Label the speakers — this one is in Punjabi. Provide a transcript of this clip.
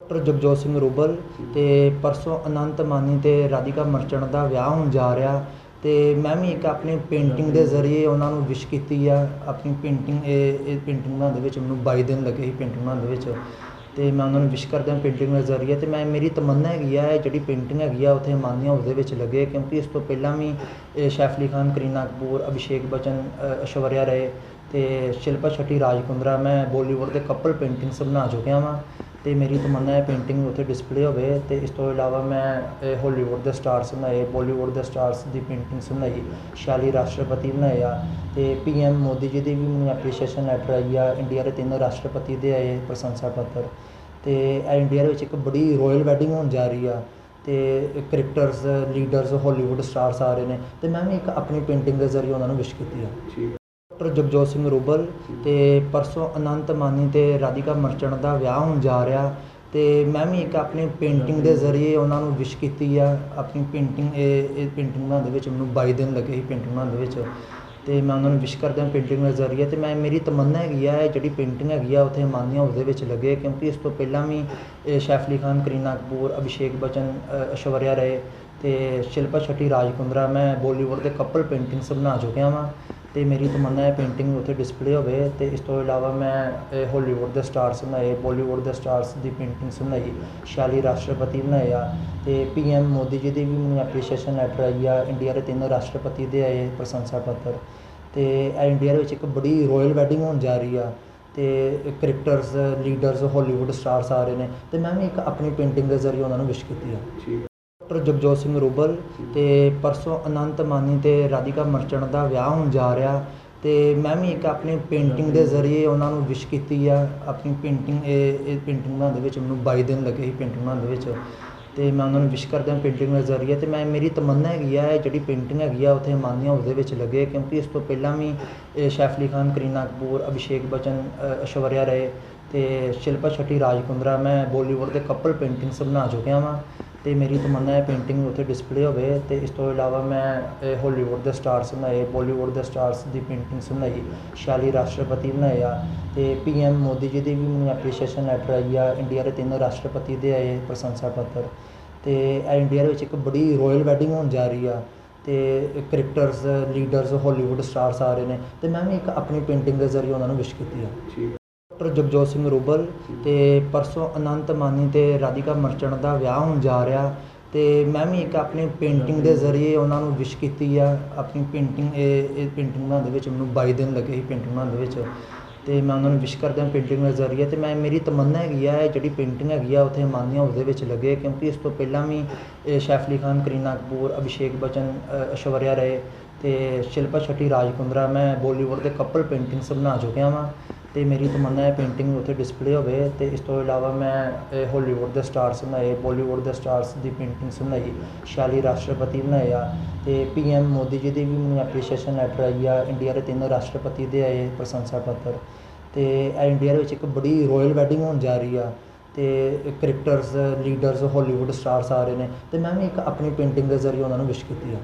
Speaker 1: ਡਾਕਟਰ ਜਗਜੋਤ ਸਿੰਘ ਰੂਬਲ ਤੇ ਪਰਸੋਂ ਅਨੰਤ ਮਾਨੀ ਤੇ ਰਾਧਿਕਾ ਮਰਚੈਂਟ ਦਾ ਵਿਆਹ ਹੋਣ ਜਾ ਰਿਹਾ ਤੇ ਮੈਂ ਵੀ ਇੱਕ ਆਪਣੀ ਪੇਂਟਿੰਗ ਦੇ ਜ਼ਰੀਏ ਉਹਨਾਂ ਨੂੰ ਵਿਸ਼ ਕੀਤੀ ਆ ਆਪਣੀ ਪੇਂਟਿੰਗ ਇਹ ਇਹ ਪੇਂਟਿੰਗ ਬਣਾਉਣ ਦੇ ਵਿੱਚ ਮੈਨੂੰ 22 ਦਿਨ ਲੱਗੇ ਸੀ ਪੇਂਟਿੰਗ ਬਣਾਉਣ ਦੇ ਵਿੱਚ ਤੇ ਮੈਂ ਉਹਨਾਂ ਨੂੰ ਵਿਸ਼ ਕਰਦਾ ਪੇਂਟਿੰਗ ਦੇ ਜ਼ਰੀਏ ਤੇ ਮੈਂ ਮੇਰੀ ਤਮੰਨਾ ਹੈਗੀ ਆ ਇਹ ਜਿਹੜੀ ਪੇਂਟਿੰਗ ਹੈਗੀ ਆ ਉੱਥੇ ਮਾਨੀ ਹਾਊਸ ਦੇ ਵਿੱਚ ਲੱਗੇ ਕਿਉਂਕਿ ਇਸ ਤੋਂ ਪਹਿਲਾਂ ਵੀ ਇਹ ਸੈਫ ਅਲੀ ਖਾਨ ਕਰੀਨਾ ਕਪੂਰ ਅਭਿਸ਼ੇਕ ਬਚਨ ਅ, ਰਹੇ ਰਾਏ ਤੇ ਸ਼ਿਲਪਾ ਸ਼ੱਟੀ ਰਾਜਕੁੰਦਰਾ ਮੈਂ ਬਾਲੀਵੁੱਡ ਦੇ ਕਪਲ ਪੇਂਟਿੰਗਸ ਬਣਾ ਚੁੱਕਿਆ ਵਾਂ। ਅਤੇ ਮੇਰੀ ਤਮੰਨਾ ਹੈ ਪੇਂਟਿੰਗ ਉੱਥੇ ਡਿਸਪਲੇ ਹੋਵੇ ਅਤੇ ਇਸ ਤੋਂ ਇਲਾਵਾ ਮੈਂ ਇਹ ਹੋਲੀਵੁੱਡ ਦੇ ਸਟਾਰਸ ਬਣਾਏ ਬੋਲੀਵੁੱਡ ਦੇ ਸਟਾਰਸ ਦੀ ਪੇਂਟਿੰਗਸ ਬਣਾਈ, ਸ਼ਾਲੀ ਰਾਸ਼ਟਰਪਤੀ ਬਣਾਏ ਆ ਅਤੇ ਪੀ ਪੀਐਮ ਮੋਦੀ ਜੀ ਦੀ ਵੀ ਮੈਨੂੰ ਐਪਰੀਸ਼ੀਏਸ਼ਨ ਲੈਟਰ ਆਈ ਆ ਇੰਡੀਆ ਦੇ ਤਿੰਨ ਰਾਸ਼ਟਰਪਤੀ ਦੇ ਆਏ ਪ੍ਰਸ਼ੰਸਾ ਪੱਤਰ ਅਤੇ ਇਹ ਇੰਡੀਆ ਦੇ ਵਿੱਚ ਇੱਕ ਬੜੀ ਰੋਇਲ ਵੈਡਿੰਗ ਹੋਣ ਜਾ ਰਹੀ ਆ ਅਤੇ ਕ੍ਰਿਕਟਰਸ ਲੀਡਰਸ ਹੋਲੀਵੁੱਡ ਸਟਾਰਸ ਆ ਰਹੇ ਨੇ ਅਤੇ ਮੈਂ ਵੀ ਇੱਕ ਆਪਣੀ ਪੇਂਟਿੰਗ ਦੇ ਜ਼ਰੀਏ ਉਹਨਾਂ ਨੂੰ ਵਿਸ਼ ਕੀਤੀ ਆ। ਡਾਕਟਰ ਜਗਜੋਤ ਸਿੰਘ ਰੂਬਲ ਤੇ ਪਰਸੋਂ ਅਨੰਤ ਮਾਨੀ ਤੇ ਰਾਧਿਕਾ ਮਰਚਣ ਦਾ ਵਿਆਹ ਹੋਣ ਜਾ ਰਿਹਾ ਤੇ ਮੈਂ ਵੀ ਇੱਕ ਆਪਣੀ ਪੇਂਟਿੰਗ ਦੇ ਜ਼ਰੀਏ ਉਹਨਾਂ ਨੂੰ ਵਿਸ਼ ਕੀਤੀ ਆ ਆਪਣੀ ਪੇਂਟਿੰਗ ਇਹ ਇਹ ਪੇਂਟਿੰਗ ਬਣਾਉਣ ਦੇ ਵਿੱਚ ਮੈਨੂੰ 22 ਦਿਨ ਲੱਗੇ ਸੀ ਪੇਂਟਿੰਗ ਬਣਾਉਣ ਦੇ ਵਿੱਚ ਤੇ ਮੈਂ ਉਹਨਾਂ ਨੂੰ ਵਿਸ਼ ਕਰਦਾ ਪੇਂਟਿੰਗ ਦੇ ਜ਼ਰੀਏ ਤੇ ਮੈਂ ਮੇਰੀ ਤਮੰਨਾ ਹੈਗੀ ਆ ਇਹ ਜਿਹੜੀ ਪੇਂਟਿੰਗ ਹੈਗੀ ਆ ਉੱਥੇ ਮਾਨੀ ਹਾਊਸ ਦੇ ਵਿੱਚ ਲੱਗੇ ਕਿਉਂਕਿ ਇਸ ਤੋਂ ਪਹਿਲਾਂ ਵੀ ਇਹ ਸੈਫ ਅਲੀ ਖਾਨ ਕਰੀਨਾ ਕਪੂਰ ਅਭਿਸ਼ੇਕ ਬਚਨ ਅ, ਰਹੇ ਰਾਏ ਤੇ ਸ਼ਿਲਪਾ ਸ਼ੱਟੀ ਰਾਜਕੁੰਦਰਾ ਮੈਂ ਬਾਲੀਵੁੱਡ ਦੇ ਕਪਲ ਪੇਂਟਿੰਗਸ ਬਣਾ ਚੁੱਕਿਆ ਵਾਂ। ਅਤੇ ਮੇਰੀ ਤਮੰਨਾ ਹੈ ਪੇਂਟਿੰਗ ਉੱਥੇ ਡਿਸਪਲੇ ਹੋਵੇ ਅਤੇ ਇਸ ਤੋਂ ਇਲਾਵਾ ਮੈਂ ਇਹ ਹੋਲੀਵੁੱਡ ਦੇ ਸਟਾਰਸ ਬਣਾਏ ਬੋਲੀਵੁੱਡ ਦੇ ਸਟਾਰਸ ਦੀ ਪੇਂਟਿੰਗਸ ਬਣਾਈ, ਸ਼ਾਲੀ ਰਾਸ਼ਟਰਪਤੀ ਬਣਾਏ ਆ ਅਤੇ ਪੀ ਪੀਐਮ ਮੋਦੀ ਜੀ ਦੀ ਵੀ ਮੈਨੂੰ ਐਪਰੀਸ਼ੀਏਸ਼ਨ ਲੈਟਰ ਆਈ ਆ ਇੰਡੀਆ ਦੇ ਤਿੰਨ ਰਾਸ਼ਟਰਪਤੀ ਦੇ ਆਏ ਪ੍ਰਸ਼ੰਸਾ ਪੱਤਰ ਅਤੇ ਇਹ ਇੰਡੀਆ ਦੇ ਵਿੱਚ ਇੱਕ ਬੜੀ ਰੋਇਲ ਵੈਡਿੰਗ ਹੋਣ ਜਾ ਰਹੀ ਆ ਅਤੇ ਕ੍ਰਿਕਟਰਸ ਲੀਡਰਸ ਹੋਲੀਵੁੱਡ ਸਟਾਰਸ ਆ ਰਹੇ ਨੇ ਅਤੇ ਮੈਂ ਵੀ ਇੱਕ ਆਪਣੀ ਪੇਂਟਿੰਗ ਦੇ ਜ਼ਰੀਏ ਉਹਨਾਂ ਨੂੰ ਵਿਸ਼ ਕੀਤੀ ਆ। ਡਾਕਟਰ ਜਗਜੋਤ ਸਿੰਘ ਰੂਬਲ ਤੇ ਪਰਸੋਂ ਅਨੰਤ ਮਾਨੀ ਤੇ ਰਾਧਿਕਾ ਮਰਚਣ ਦਾ ਵਿਆਹ ਹੋਣ ਜਾ ਰਿਹਾ ਤੇ ਮੈਂ ਵੀ ਇੱਕ ਆਪਣੀ ਪੇਂਟਿੰਗ ਦੇ ਜ਼ਰੀਏ ਉਹਨਾਂ ਨੂੰ ਵਿਸ਼ ਕੀਤੀ ਆ ਆਪਣੀ ਪੇਂਟਿੰਗ ਇਹ ਇਹ ਪੇਂਟਿੰਗ ਬਣਾਉਣ ਦੇ ਵਿੱਚ ਮੈਨੂੰ 22 ਦਿਨ ਲੱਗੇ ਸੀ ਪੇਂਟਿੰਗ ਬਣਾਉਣ ਦੇ ਵਿੱਚ ਤੇ ਮੈਂ ਉਹਨਾਂ ਨੂੰ ਵਿਸ਼ ਕਰਦਾ ਪੇਂਟਿੰਗ ਦੇ ਜ਼ਰੀਏ ਤੇ ਮੈਂ ਮੇਰੀ ਤਮੰਨਾ ਹੈਗੀ ਆ ਇਹ ਜਿਹੜੀ ਪੇਂਟਿੰਗ ਹੈਗੀ ਆ ਉੱਥੇ ਮਾਨੀ ਹਾਊਸ ਦੇ ਵਿੱਚ ਲੱਗੇ ਕਿਉਂਕਿ ਇਸ ਤੋਂ ਪਹਿਲਾਂ ਵੀ ਇਹ ਸੈਫ ਅਲੀ ਖਾਨ ਕਰੀਨਾ ਕਪੂਰ ਅਭਿਸ਼ੇਕ ਬਚਨ ਅ, ਰਹੇ ਰਾਏ ਤੇ ਸ਼ਿਲਪਾ ਸ਼ੈੱਟੀ ਰਾਜਕੁੰਦਰਾ ਮੈਂ ਬਾਲੀਵੁੱਡ ਦੇ ਕਪਲ ਪੇਂਟਿੰਗਸ ਬਣਾ ਚੁੱਕਿਆ ਵਾਂ। ਅਤੇ ਮੇਰੀ ਤਮੰਨਾ ਹੈ ਪੇਂਟਿੰਗ ਉੱਥੇ ਡਿਸਪਲੇ ਹੋਵੇ ਅਤੇ ਇਸ ਤੋਂ ਇਲਾਵਾ ਮੈਂ ਇਹ ਹੋਲੀਵੁੱਡ ਦੇ ਸਟਾਰਸ ਬਣਾਏ ਬੋਲੀਵੁੱਡ ਦੇ ਸਟਾਰਸ ਦੀ ਪੇਂਟਿੰਗਸ ਬਣਾਈ, ਸ਼ਾਲੀ ਰਾਸ਼ਟਰਪਤੀ ਬਣਾਏ ਆ ਅਤੇ ਪੀ ਪੀਐਮ ਮੋਦੀ ਜੀ ਦੀ ਵੀ ਮੈਨੂੰ ਐਪਰੀਸ਼ੀਏਸ਼ਨ ਲੈਟਰ ਆਈ ਆ ਇੰਡੀਆ ਦੇ ਤਿੰਨ ਰਾਸ਼ਟਰਪਤੀ ਦੇ ਆਏ ਪ੍ਰਸ਼ੰਸਾ ਪੱਤਰ ਅਤੇ ਇਹ ਇੰਡੀਆ ਦੇ ਵਿੱਚ ਇੱਕ ਬੜੀ ਰੋਇਲ ਵੈਡਿੰਗ ਹੋਣ ਜਾ ਰਹੀ ਆ ਅਤੇ ਕ੍ਰਿਕਟਰਸ ਲੀਡਰਸ ਹੋਲੀਵੁੱਡ ਸਟਾਰਸ ਆ ਰਹੇ ਨੇ ਅਤੇ ਮੈਂ ਵੀ ਇੱਕ ਆਪਣੀ ਪੇਂਟਿੰਗ ਦੇ ਜ਼ਰੀਏ ਉਹਨਾਂ ਨੂੰ ਵਿਸ਼ ਕੀਤੀ ਆ। ਡਾਕਟਰ ਜਗਜੋਤ ਸਿੰਘ ਰੂਬਲ ਤੇ ਪਰਸੋਂ ਅਨੰਤ ਮਾਨੀ ਤੇ ਰਾਧਿਕਾ ਮਰਚਣ ਦਾ ਵਿਆਹ ਹੋਣ ਜਾ ਰਿਹਾ ਤੇ ਮੈਂ ਵੀ ਇੱਕ ਆਪਣੀ ਪੇਂਟਿੰਗ ਦੇ ਜ਼ਰੀਏ ਉਹਨਾਂ ਨੂੰ ਵਿਸ਼ ਕੀਤੀ ਆ ਆਪਣੀ ਪੇਂਟਿੰਗ ਇਹ ਇਹ ਪੇਂਟਿੰਗ ਬਣਾਉਣ ਦੇ ਵਿੱਚ ਮੈਨੂੰ 22 ਦਿਨ ਲੱਗੇ ਸੀ ਪੇਂਟਿੰਗ ਬਣਾਉਣ ਦੇ ਵਿੱਚ ਤੇ ਮੈਂ ਉਹਨਾਂ ਨੂੰ ਵਿਸ਼ ਕਰਦਾ ਪੇਂਟਿੰਗ ਦੇ ਜ਼ਰੀਏ ਤੇ ਮੈਂ ਮੇਰੀ ਤਮੰਨਾ ਹੈਗੀ ਆ ਇਹ ਜਿਹੜੀ ਪੇਂਟਿੰਗ ਹੈਗੀ ਆ ਉੱਥੇ ਮਾਨੀ ਹਾਊਸ ਦੇ ਵਿੱਚ ਲੱਗੇ ਕਿਉਂਕਿ ਇਸ ਤੋਂ ਪਹਿਲਾਂ ਵੀ ਇਹ ਸੈਫ ਅਲੀ ਖਾਨ ਕਰੀਨਾ ਕਪੂਰ ਅਭਿਸ਼ੇਕ ਬਚਨ ਅ, ਐਸ਼ਵਰਿਆ ਰਾਏ ਤੇ ਸ਼ਿਲਪਾ ਸ਼ੱਟੀ, ਰਾਜਕੁੰਦਰਾ, ਮੈਂ ਬੋਲੀਵੁੱਡ ਦੇ ਕਪਲ ਪੇਂਟਿੰਗਸ ਬਣਾ ਚੁੱਕਿਆ ਵਾਂ ਤੇ ਮੇਰੀ ਤਮੰਨਾ ਹੈ ਪੇਂਟਿੰਗ ਉੱਥੇ ਡਿਸਪਲੇ ਹੋਵੇ ਤੇ ਇਸ ਤੋਂ ਇਲਾਵਾ ਮੈਂ, ਇਹ ਹਾਲੀਵੁੱਡ ਦੇ ਸਟਾਰਸ ਬਣਾਏ ਬਾਲੀਵੁੱਡ ਦੇ ਸਟਾਰਸ ਦੀ ਪੇਂਟਿੰਗਸ ਬਣਾਈ, ਸ਼ਾਲੀ ਰਾਸ਼ਟਰਪਤੀ ਬਣਾਏ ਆ ਤੇ ਪੀਐਮ ਮੋਦੀ ਜੀ ਦੀ ਵੀ ਮੈਨੂੰ ਐਪਰੀਸ਼ੀਏਸ਼ਨ ਲੈਟਰ ਆਈ ਆ ਇੰਡੀਆ ਦੇ ਤਿੰਨ ਰਾਸ਼ਟਰਪਤੀ ਦੇ ਆਏ ਪ੍ਰਸ਼ੰਸਾ ਪੱਤਰ ਤੇ ਇਹ ਇੰਡੀਆ ਦੇ ਵਿੱਚ ਇੱਕ ਬੜੀ ਰਾਇਲ ਵੈਡਿੰਗ ਹੋਣ ਜਾ ਰਹੀ ਆ ਤੇ ਕ੍ਰਿਕਟਰਸ ਲੀਡਰਸ ਹਾਲੀਵੁੱਡ ਸਟਾਰਸ ਆ ਰਹੇ ਨੇ ਤੇ ਮੈਂ ਵੀ ਇੱਕ ਆਪਣੀ ਪੇਂਟਿੰਗ ਦੇ ਜ਼ਰੀਏ ਉਹਨਾਂ ਨੂੰ ਵਿਸ਼ ਕੀਤੀ ਆ।